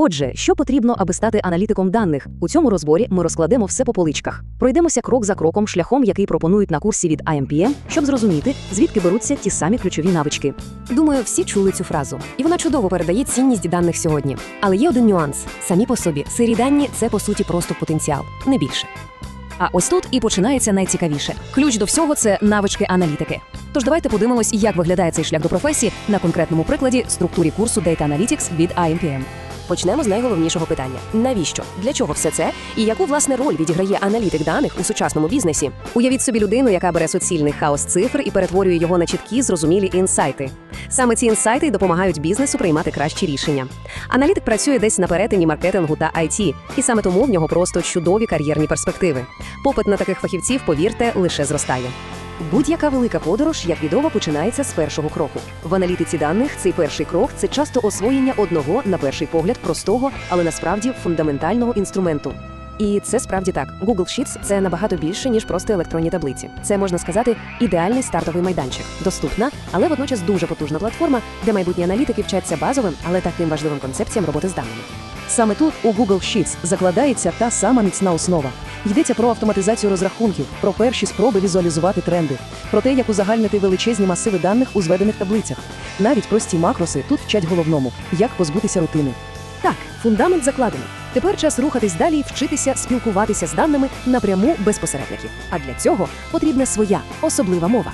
Отже, що потрібно, аби стати аналітиком даних? У цьому розборі ми розкладемо все по поличках. Пройдемося крок за кроком шляхом, який пропонують на курсі від IMPM, щоб зрозуміти, звідки беруться ті самі ключові навички. Думаю, всі чули цю фразу, і вона чудово передає цінність даних сьогодні. Але є один нюанс: самі по собі сирі дані це по суті просто потенціал, не більше. А ось тут і починається найцікавіше. Ключ до всього це навички аналітики. Тож давайте подивимось, як виглядає цей шлях до професії на конкретному прикладі структурі курсу Data Analytics від IMPM. Почнемо з найголовнішого питання: навіщо? Для чого все це? І яку власне роль відіграє аналітик даних у сучасному бізнесі? Уявіть собі людину, яка бере суцільний хаос цифр і перетворює його на чіткі, зрозумілі інсайти. Саме ці інсайти й допомагають бізнесу приймати кращі рішення. Аналітик працює десь на перетині маркетингу та IT, і саме тому в нього просто чудові кар'єрні перспективи. Попит на таких фахівців, повірте, лише зростає. Будь-яка велика подорож, як відомо, починається з першого кроку. В аналітиці даних цей перший крок це часто освоєння одного, на перший погляд, простого, але насправді фундаментального інструменту. І це справді так. Google Sheets – це набагато більше ніж просто електронні таблиці. Це можна сказати ідеальний стартовий майданчик, доступна, але водночас дуже потужна платформа, де майбутні аналітики вчаться базовим, але таким важливим концепціям роботи з даними. Саме тут у Google Sheets закладається та сама міцна основа. Йдеться про автоматизацію розрахунків, про перші спроби візуалізувати тренди, про те, як узагальнити величезні масиви даних у зведених таблицях. Навіть прості макроси тут вчать головному, як позбутися рутини. Так, фундамент закладено. Тепер час рухатись далі і вчитися спілкуватися з даними напряму без посередників. А для цього потрібна своя особлива мова.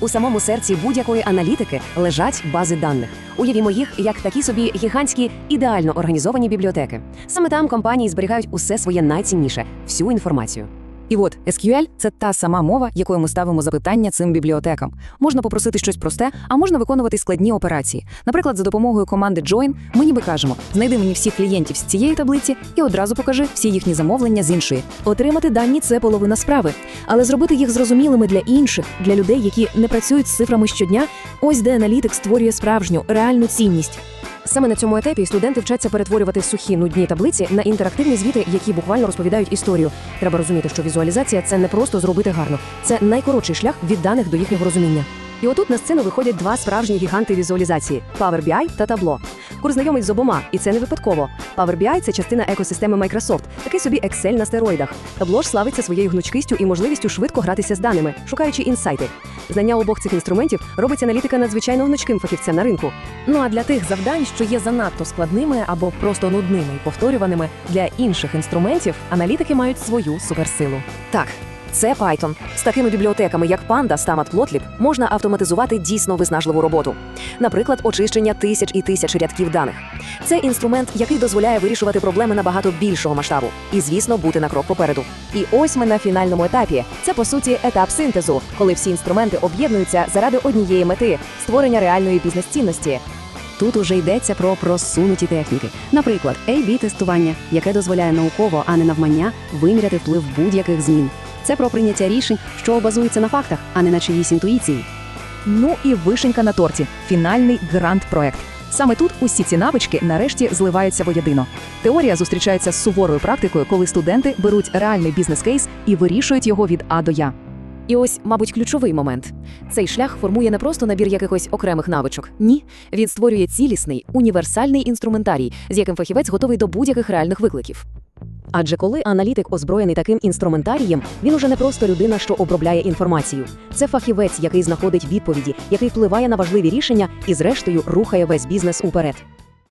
У самому серці будь-якої аналітики лежать бази даних. Уявімо їх як такі собі гігантські ідеально організовані бібліотеки. Саме там компанії зберігають усе своє найцінніше всю інформацію. І от SQL – це та сама мова, якою ми ставимо запитання цим бібліотекам. Можна попросити щось просте, а можна виконувати складні операції. Наприклад, за допомогою команди Join ми ніби кажемо: знайди мені всіх клієнтів з цієї таблиці і одразу покажи всі їхні замовлення з іншої. Отримати дані це половина справи, але зробити їх зрозумілими для інших, для людей, які не працюють з цифрами щодня. Ось де аналітик створює справжню реальну цінність. Саме на цьому етапі студенти вчаться перетворювати сухі нудні таблиці на інтерактивні звіти, які буквально розповідають історію. Треба розуміти, що візуалізація це не просто зробити гарно, це найкоротший шлях від даних до їхнього розуміння. І отут на сцену виходять два справжні гіганти візуалізації Power BI та Tableau. Курс знайомий з обома, і це не випадково. Power BI – це частина екосистеми Microsoft, такий собі Excel на стероїдах. Tableau ж славиться своєю гнучкістю і можливістю швидко гратися з даними, шукаючи інсайти. Знання обох цих інструментів робить аналітика надзвичайно гнучким фахівцем на ринку. Ну а для тих завдань, що є занадто складними або просто нудними і повторюваними для інших інструментів, аналітики мають свою суперсилу. Так. Це Python. З такими бібліотеками, як Panda, та Matplotlib, можна автоматизувати дійсно виснажливу роботу. Наприклад, очищення тисяч і тисяч рядків даних. Це інструмент, який дозволяє вирішувати проблеми набагато більшого масштабу і, звісно, бути на крок попереду. І ось ми на фінальному етапі. Це по суті етап синтезу, коли всі інструменти об'єднуються заради однієї мети створення реальної бізнес-цінності. Тут уже йдеться про просунуті техніки, наприклад, a тестування яке дозволяє науково, а не навмання виміряти вплив будь-яких змін. Це про прийняття рішень, що базуються на фактах, а не на чиїсь інтуїції. Ну і вишенька на торті фінальний грант-проект. Саме тут усі ці навички нарешті зливаються воєдино. Теорія зустрічається з суворою практикою, коли студенти беруть реальний бізнес-кейс і вирішують його від А до Я. І ось, мабуть, ключовий момент. Цей шлях формує не просто набір якихось окремих навичок. Ні, він створює цілісний, універсальний інструментарій, з яким фахівець готовий до будь-яких реальних викликів. Адже коли аналітик озброєний таким інструментарієм, він уже не просто людина, що обробляє інформацію. Це фахівець, який знаходить відповіді, який впливає на важливі рішення і, зрештою, рухає весь бізнес уперед.